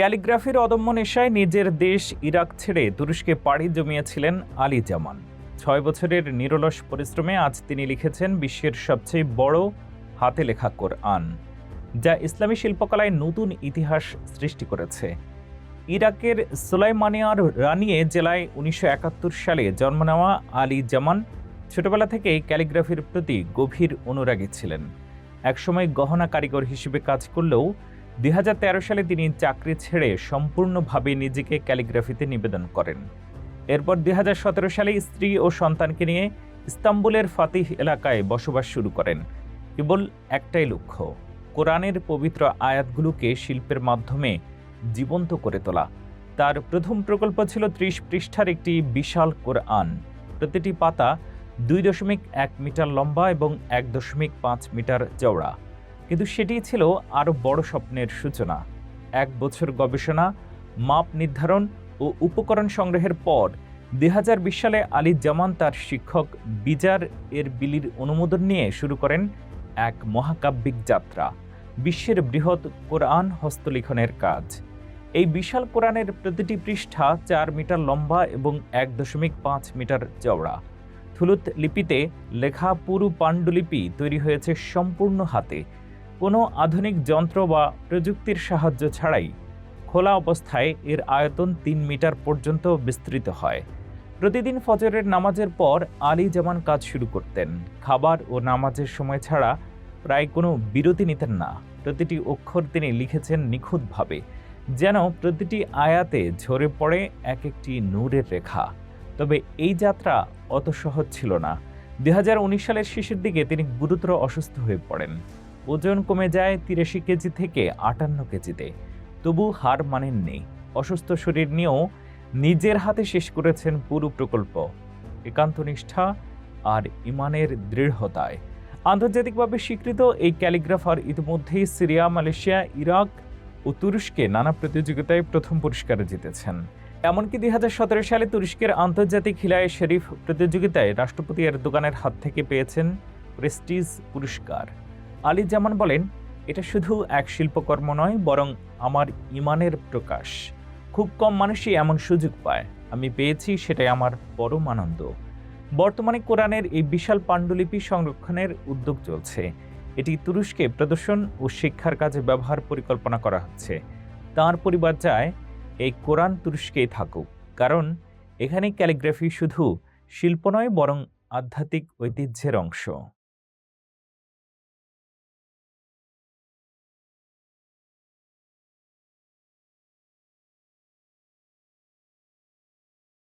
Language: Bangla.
ক্যালিগ্রাফির অদম্য নেশায় নিজের দেশ ইরাক ছেড়ে তুরস্কে পাড়ি জমিয়েছিলেন আলী জামান। ছয় বছরের নিরলস পরিশ্রমে আজ তিনি লিখেছেন বিশ্বের সবচেয়ে বড় হাতে লেখা কোরআন, যা ইসলামী শিল্পকলায় নতুন ইতিহাস সৃষ্টি করেছে। ইরাকের সুলাইমানিয়ার রানিয়ে জেলায় উনিশশো একাত্তর সালে জন্ম নেওয়া আলী জামান ছোটবেলা থেকেই ক্যালিগ্রাফির প্রতি গভীর অনুরাগী ছিলেন। একসময় গহনা কারিগর হিসেবে কাজ করলেও দুই হাজার তেরো সালে তিনি চাকরি ছেড়ে সম্পূর্ণভাবে নিজেকে ক্যালিগ্রাফিতে নিবেদন করেন। এরপর দুই হাজার সতেরো সালে স্ত্রী ও সন্তানকে নিয়ে ইস্তাম্বুলের ফাতিহ এলাকায় বসবাস শুরু করেন। কেবল একটাই লক্ষ্য, কোরআনের পবিত্র আয়াতগুলোকে শিল্পের মাধ্যমে জীবন্ত করে তোলা। তার প্রথম প্রকল্প ছিল ত্রিশ পৃষ্ঠার একটি বিশাল কোরআন। প্রতিটি পাতা দুই দশমিক এক মিটার লম্বা এবং এক দশমিক পাঁচ মিটার চওড়া। কিন্তু সেটি ছিল আরও বড় স্বপ্নের সূচনা। এক বছর গবেষণা, মাপ নির্ধারণ ও উপকরণ সংগ্রহের পর দু হাজার বিশ সালে আলী জামান তার শিক্ষক বিজার এর বিলির অনুমোদন নিয়ে শুরু করেন এক মহাকাব্যিক যাত্রা, বিশ্বের বৃহৎ কোরআন হস্তলিখনের কাজ। এই বিশাল কোরআনের প্রতিটি পৃষ্ঠা চার মিটার লম্বা এবং এক দশমিক পাঁচ মিটার চওড়া। থুলুত লিপিতে লেখা পুরু পাণ্ডুলিপি তৈরি হয়েছে সম্পূর্ণ হাতে। কোনো আধুনিক যন্ত্র বা প্রযুক্তির সাহায্য ছাড়াই খোলা অবস্থায় এর আয়তন তিন মিটার পর্যন্ত বিস্তৃত হয়। প্রতিদিন ফজরের নামাজের পর আলী জামান কাজ শুরু করতেন, খাবার ও নামাজের সময় ছাড়া প্রায় কোনো বিরতি নিতেন না। প্রতিটি অক্ষর তিনি লিখেছেন নিখুঁতভাবে, যেন প্রতিটি আয়াতে ঝরে পড়ে এক একটি নূরের রেখা। তবে এই যাত্রা অত সহজ ছিল না। দুই হাজার উনিশ সালের শেষের দিকে তিনি গুরুতর অসুস্থ হয়ে পড়েন। ওজন কমে যায় তিরাশি কেজি থেকে আটান্ন কেজিতে। তবু হার মানেননি। অসুস্থ শরীর নিয়েও নিজের হাতে শেষ করেছেন পুরো প্রকল্প। একান্ত নিষ্ঠা আর ইমানের দৃঢ়তায়। আন্তর্জাতিকভাবে স্বীকৃত এই ক্যালিগ্রাফার ইতিমধ্যেই সিরিয়া, মালয়েশিয়া, ইরাক ও তুরস্কে নানা প্রতিযোগিতায় প্রথম পুরস্কার জিতেছেন। এমনকি দুই হাজার সতেরো সালে তুরস্কের আন্তর্জাতিক হিলায় শরীফ প্রতিযোগিতায় রাষ্ট্রপতি এর দোকানের হাত থেকে পেয়েছেন প্রেস্টিজ পুরস্কার। আলী জামান বলেন, এটা শুধু এক শিল্পকর্ম নয়, বরং আমার ইমানের প্রকাশ। খুব কম মানুষই এমন সুযোগ পায়। আমি পেয়েছি, সেটাই আমার পরম আনন্দ বর্তমানে কোরআনের এই বিশাল পাণ্ডুলিপি সংরক্ষণের উদ্যোগ চলছে। এটি তুরস্কে প্রদর্শন ও শিক্ষার কাজে ব্যবহার পরিকল্পনা করা হচ্ছে। তার পরিবার চায় এই কোরআন তুরস্কেই থাকুক। কারণ এখানে ক্যালিগ্রাফি শুধু শিল্প নয়, বরং আধ্যাত্মিক ঐতিহ্যের অংশ।